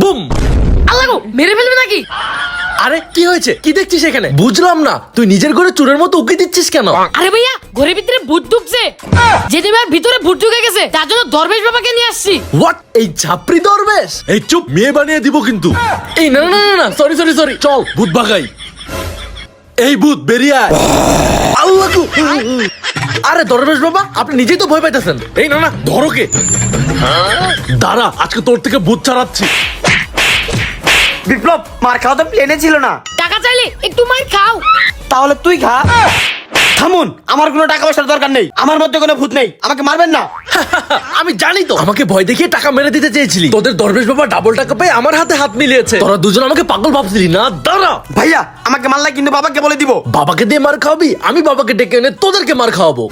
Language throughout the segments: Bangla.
বুম! আল্লাহ গো মেরে ফেলবে নাকি? আরে কি হয়েছে? কি দেখছিস এখানে? বুঝলাম না। তুই নিজের ঘরে চুরের মতো উকি দিচ্ছিস কেন? আরে ভাইয়া ঘরের ভিতরে ভূত ঢুকছে। যেদিন আর ভিতরে ভূত ঢুকে গেছে তার জন্য দরবেশ বাবাকে নিয়ে আসছি। হোয়াট এই ঝাপড়ি দরবেশ? এই চুপ মেয়ে বানিয়ে দিব কিন্তু। এই না না না, না না সরি সরি সরি চল ভূত ভাগাই এই ভূত বেরিয়ে আয়। আল্লাহ গো। আরে দরবেশ বাবা আপনি নিজেই তো ভয় পাইতেছেন। এই না না ধরো কে? দাঁড়া আজকে তোর থেকে ভূত ছাড়াচ্ছি। বিপ্লব মার খাওয়া তো প্লেনে ছিল না। টাকা চাইলে একটু মার খাও। তাহলে তুই খা। থামুন আমার কোনো টাকা পয়সার দরকার নেই। আমার মধ্যে কোনো ভূত নেই। আমাকে মারবেন না। আমি জানি তো। আমাকে ভয় দেখিয়ে টাকা মেরে দিতে চেয়েছিলি। তোদের দরবেশ বাবা ডাবল টাকা পেয়ে আমার হাতে হাত মিলিয়েছে। তোরা দুজন আমাকে পাগল ভাবছিলি না? দাঁড়া। ভাইয়া আমাকে মারলা কিন্তু বাবাকে বলে দিব। বাবাকে দিয়ে মার খাওয়াবি? আমি বাবাকে ডেকে এনে তোদেরকে মার খাওয়াবো।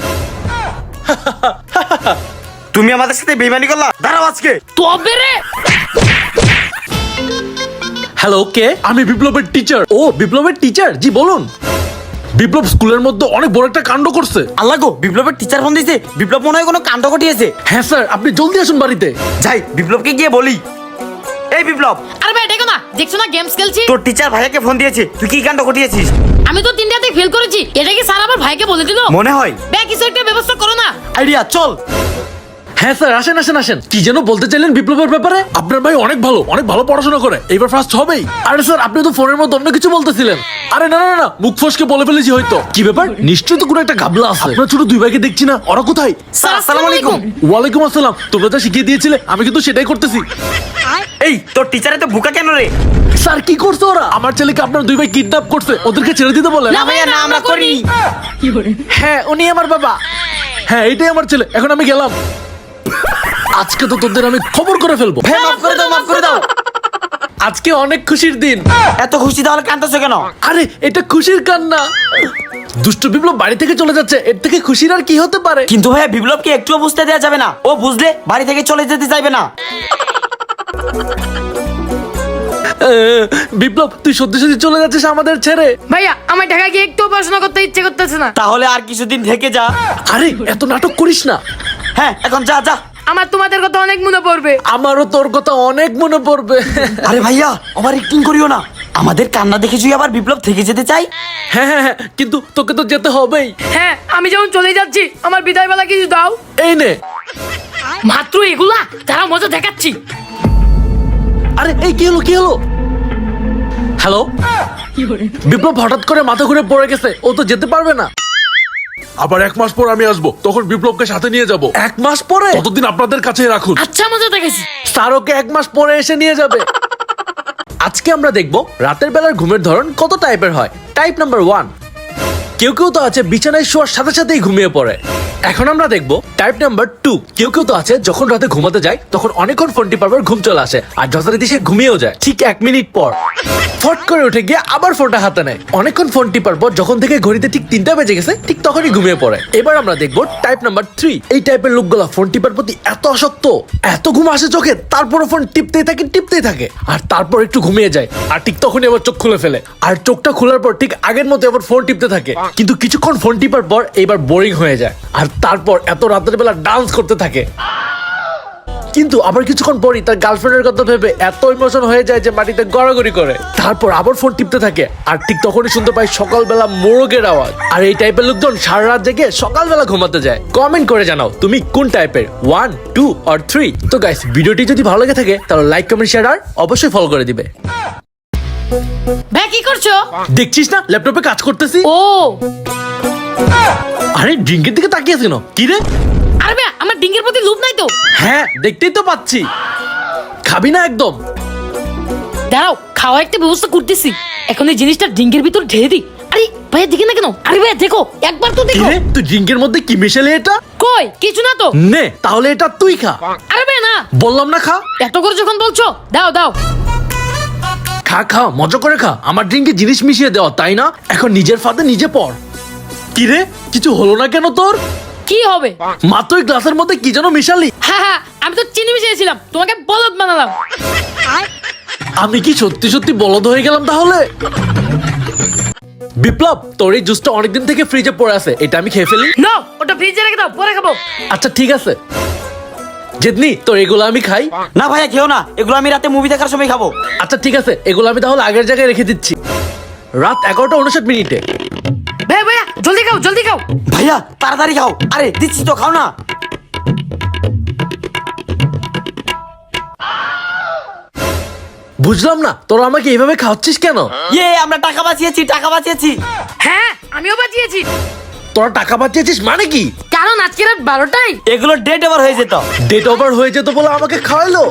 তুমি আমাদের সাথে বেইমানি করলা? দাঁড়াও আজকে। তবে রে! হ্যালো কে? আমি বিপ্লবের টিচার ও বিপ্লবের টিচার জি বলুন। বিপ্লব স্কুলের মধ্যে অনেক বড় একটা কাণ্ড করছে। আল্লাহ গো বিপ্লবের টিচার ফোন দিয়েছে বিপ্লব মনে হয় কোনো কাণ্ড ঘটিয়েছে। হ্যাঁ স্যার আপনি জলদি আসুন বাড়িতে। যাই বিপ্লবকে গিয়ে বলি। এই বিপ্লব! আরে ভাই দেখো না। দেখছ না গেমস খেলছি? তোর টিচার ভাইয়াকে ফোন দিয়েছে। তুই কি কাণ্ড ঘটিয়েছিস? আমি তো তিনটাতে ফেল করেছি। এটা কি স্যার আমার ভাইকে বলে দিল? মনে হয়। বে কিছু একটা ব্যবস্থা করো না। আইডিয়া চল। হ্যাঁ স্যার আসেন আসেন আসেন। কি যেন বলতে চাইলেন বিপ্লবের ব্যাপারে? আপনার ভাই অনেক ভালো অনেক ভালো পড়াশোনা করে। এবার ফার্স্ট হবেই। আরে স্যার আপনি তো ফোনের মধ্যে অন্য কিছু বলতেছিলেন। আরে না না না, মুখ ফসকে বলে ফেলেছি হয়তো। কি ব্যাপার? নিশ্চয়ই তো কোনো একটা গাবলা আছে। আপনার ছোট দুই ভাইকে দেখছি না ওরা কোথায়? স্যার আসসালামু আলাইকুম। ওয়ালাইকুম আসসালাম। তোমরা যা শিখিয়ে দিয়েছিলে আমি কিন্তু সেটাই করতেছি। এই তোর টিচারে তো বুকা কেন রে? স্যার কি করছে ওরা? আমার ছেলেকে আপনার দুই ভাই কিডন্যাপ করছে ওদেরকে ছেড়ে দিতে বলেন না ভাইয়া না আমরা করিনি। হ্যাঁ উনি আমার বাবা। হ্যাঁ এইটাই আমার ছেলে এখন আমি গেলাম। আজকে তো তোদের আমি খবর করে ফেলব। হ্যাঁ মাফ করে দাও মাফ করে দাও। আজকে অনেক খুশির দিন। এত খুশি তাহলে কাঁদতেছো কেন? আরে এটা খুশির কান্না। দুষ্ট বিপ্লব বাড়ি থেকে চলে যাচ্ছে এর থেকে খুশির আর কি হতে পারে? কিন্তু ভাইয়া বিপ্লবকে একটুও বুঝতে দেওয়া যাবে না। ও বুঝলে বাড়ি থেকে চলে যেতে চাইবে না। আহ, বিপ্লব তুই সত্যি সত্যি চলে যাচ্ছিস আমাদের ছেড়ে? ভাইয়া আমার ঢাকা গিয়ে একটু পড়াশোনা করতে ইচ্ছে করতেছে না। তাহলে আর কিছুদিন থেকে যা। আরে এত নাটক করিস না। হ্যাঁ এখন যা যা। আমার তোমাদের কথা অনেক মনে পড়বে। আমারও তোর কথা অনেক মনে পড়বে। আরে ভাইয়া ওভার অ্যাক্টিং করিও না। আমাদের কান্না দেখে যদি আবার বিপ্লব থেকে যেতে চাই? হ্যাঁ হ্যাঁ হ্যাঁ কিন্তু তোকে তো যেতে হবেই। হ্যাঁ আমি যখন চলে যাচ্ছি আমার বিদায় বেলা কিছু দাও। এই নে। মাত্র এগুলা? তারা মজা দেখাচ্ছি। আরে এই কি হলো কি হলো? হ্যালো? বিপ্লব হঠাৎ করে মাথা ঘুরে পড়ে গেছে ও তো যেতে পারবে না। আবার এক মাস পর আমি আসব। তখন বিপ্লবকে সাথে নিয়ে যাব। এক মাস পরে? ততদিন আপনাদের কাছে রাখুন। আচ্ছা মজা দেখেছি। স্যার এক মাস পরে এসে নিয়ে যাবে। আজকে আমরা দেখব রাতের বেলার ঘুমের ধরন কত টাইপের হয়। টাইপ নাম্বার ওয়ান কেউ কেউ তো আছে বিছানায় শোয়ার সাথে সাথেই ঘুমিয়ে পড়ে। এখন আমরা দেখব টাইপ নাম্বার টু কেউ কেউ তো আছে, যখন রাতে ঘুমাতে যায়, তখন অনেকক্ষণ ফোন টিপার পর ঘুম চলে আসে, আর যথারীতি সে ঘুমিয়েও যায়। ঠিক এক মিনিট পর। ফট করে উঠে গিয়ে আবার ফোনটা হাতে নেয়। অনেকক্ষণ ফোন টিপার পর যখন থেকে ঘড়িতে ঠিক তিনটা বেজে গেছে, ঠিক তখনই ঘুমিয়ে পড়ে। এবার আমরা দেখব টাইপ নাম্বার থ্রি এই টাইপের লোকগুলা ফোন টিপার প্রতি এত আসক্ত, এত ঘুম আসে চোখে তারপরে ফোন টিপতেই থাকে টিপতেই থাকে। আর তারপর একটু ঘুমিয়ে যায়, আর ঠিক তখনই আবার চোখ খুলে ফেলে। আর চোখটা খোলার পর ঠিক আগের মতো আবার ফোন টিপতে থাকে। কিন্তু কিছুক্ষণ ফোন টিপার পর এবার বোরিং হয়ে যায়। আর তারপর এত রাতের বেলা ডান্স করতে থাকে। কিন্তু আবার কিছুক্ষণ পরই তার গার্লফ্রেন্ডের কথা ভেবে এত ইমোশন হয়ে যায় যে মাটিতে গড়াগড়ি করে। তারপর আবার ফোন টিপতে থাকে আর ঠিক তখনই শুনতে পাই সকালবেলা মোরগের আওয়াজ। আর এই টাইপের লোকজন সারা রাত জেগে সকালবেলা ঘুমাতে যায়। কমেন্ট করে জানাও তুমি কোন টাইপের ওয়ান টু আর থ্রি তো গাইস ভিডিওটি যদি ভালো লেগে থাকে তাহলে লাইক কমেন্ট শেয়ার আর অবশ্যই ফলো করে দিবে। ভাই কি করছ? দেখছিস না ল্যাপটপে কাজ করতেছি? ও! আরে ড্রিঙ্কের দিকে তাকিয়ে কেন? কি রে? আরে ভাই আমার ডিঙ্গের প্রতি লোভ নাই তো। হ্যাঁ দেখতেই তো পাচ্ছি। খাবি না একদম। দাঁড়াও খাওয়া একটা ব্যবস্থা করতেছি। এখন এই জিনিসটা ডিঙ্গের ভিতর ঢেলে দিই। আরে ভাইয়া দেখে না কেন? আরে ভাইয়া দেখো একবার তো দেখো। তুই ড্রিঙ্কের মধ্যে কি মিশালে এটা? কই? কিছু না তো। নে তাহলে এটা তুই খা। আরে ভাই না। বললাম না খা। এত করে যখন বলছো দাও দাও। খা খা মজা করে খা। আমার ড্রিঙ্কে জিনিস মিশিয়ে দেওয়া তাই না? এখন নিজের ফাঁদে নিজে পড়। কি রে? কিছু হলো না কেন তোর? কি হবে? মাত্রই গ্লাসের মধ্যে কি যেন মিশালি? হ্যাঁ হ্যাঁ আমি তো চিনি মিশিয়েছিলাম। তোমাকে বলদ বানালাম। আমি কি সত্যি সত্যি বলদ হয়ে গেলাম তাহলে? বিপ্লব তোর এই জুসটা অনেকদিন থেকে ফ্রিজে পড়ে আছে। এটা আমি খেয়ে ফেলি। না ওটা ফ্রিজে রেখে দাও পরে খাব। আচ্ছা ঠিক আছে। জেদনি তোর এগুলো আমি খাই। না ভাইয়া খেও না। এগুলো আমি রাতে মুভি দেখার সময় খাব। আচ্ছা ঠিক আছে। এগুলো আমি তাহলে আগের জায়গায় রেখে দিচ্ছি। রাত এগারোটা উনষাট মিনিটে। জলদি খাও জলদি খাও। ভাইয়া তাড়াতাড়ি খাও। আরে দিচ্ছি তো খাও না। বুঝলাম না তোরা আমাকে এইভাবে খাওয়াচ্ছিস কেন? ইয়ে আমরা টাকা বাঁচিয়েছি টাকা বাঁচিয়েছি। হ্যাঁ আমিও বাঁচিয়েছি। তোরা টাকা বাঁচিয়েছিস মানে কি? কারণ আজকে রাত বারোটায়? এগুলো ডেট এবার হয়ে যেত। ডেট ওভার হয়ে যেত বলে আমাকে খাওয়াইলো